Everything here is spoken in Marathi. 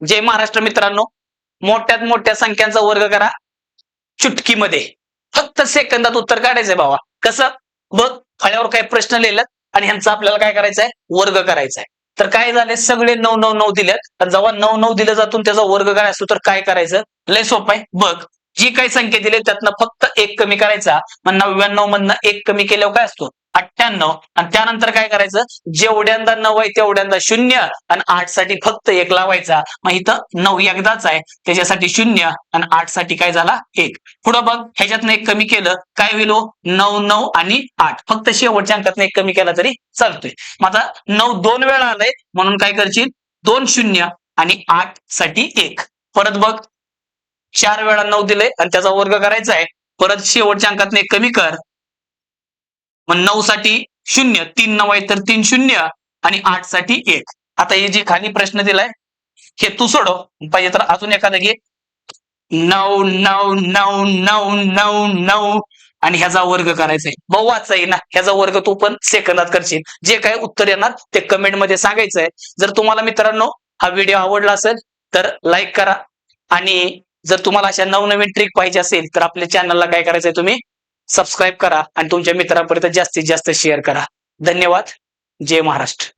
जय महाराष्ट्र मित्रांनो. मोठ्यात मोठ्या संख्यांचा वर्ग करा. चुटकीमध्ये. फक्त सेकंदात उत्तर काढायचंय बाबा कसं? बघ फळ्यावर काही प्रश्न लिहिलं आणि ह्यांचा आपल्याला काय करायचंय? वर्ग करायचा आहे तर काय झाले? सगळे नऊ नऊ नऊ दिलेत. आणि जेव्हा नऊ नऊ दिलं जातून त्याचा वर्ग काय असतो? तर काय करायचं? लय सोपं आहे. बघ. जी काही संख्या दिली त्यातनं फक्त एक कमी करायचा. मग नव्याण्णव मधनं एक कमी केल्यावर काय असतो? अठ्ठ्याण्णव. आणि त्यानंतर काय करायचं? जेवढ्यांदा नऊ आहे तेवढ्यांदा शून्य. आणि आठसाठी फक्त एक लावायचा. मग इथं नऊ एकदाच आहे. त्याच्यासाठी शून्य आणि आठसाठी काय झाला? एक. पुढं बघ ह्याच्यातनं एक कमी केलं काय होईल हो? नऊ नऊ आणि आठ. फक्त शेवटच्या अंकातनं एक कमी केला तरी चालतोय. मग आता नऊ दोन वेळा आलंय म्हणून काय करशील? दोन शून्य आणि आठसाठी एक. परत बघ चार वेळा नऊ दिले आणि त्याचा वर्ग करायचा आहे. परत शेवटच्या अंकातनं एक कमी कर. मग नऊ साठी शून्य तीन नऊ आहे तर तीन शून्य आणि आठसाठी एक. आता हे जे खाली प्रश्न दिलाय हे तू सोडव. पाहिजे तर अजून एखादं घे. नऊ नऊ नऊ नऊ नऊ नऊ आणि ह्याचा वर्ग करायचा आहे. भाऊ वाचा आहे ना ह्याचा वर्ग तू पण सेकंदात करशील. जे काय उत्तर येणार ते कमेंटमध्ये सांगायचं आहे जर तुम्हाला मित्रांनो हा व्हिडिओ आवडला असेल तर लाईक करा आणि जर तुम्हाला अशा नवनवीन ट्रिक पाहिजे असेल तर आपल्या चॅनलला काय करायचंय तुम्ही? सबस्क्राईब करा आणि तुमच्या मित्रांपर्यंत जास्तीत जास्त शेअर करा. धन्यवाद. जय महाराष्ट्र.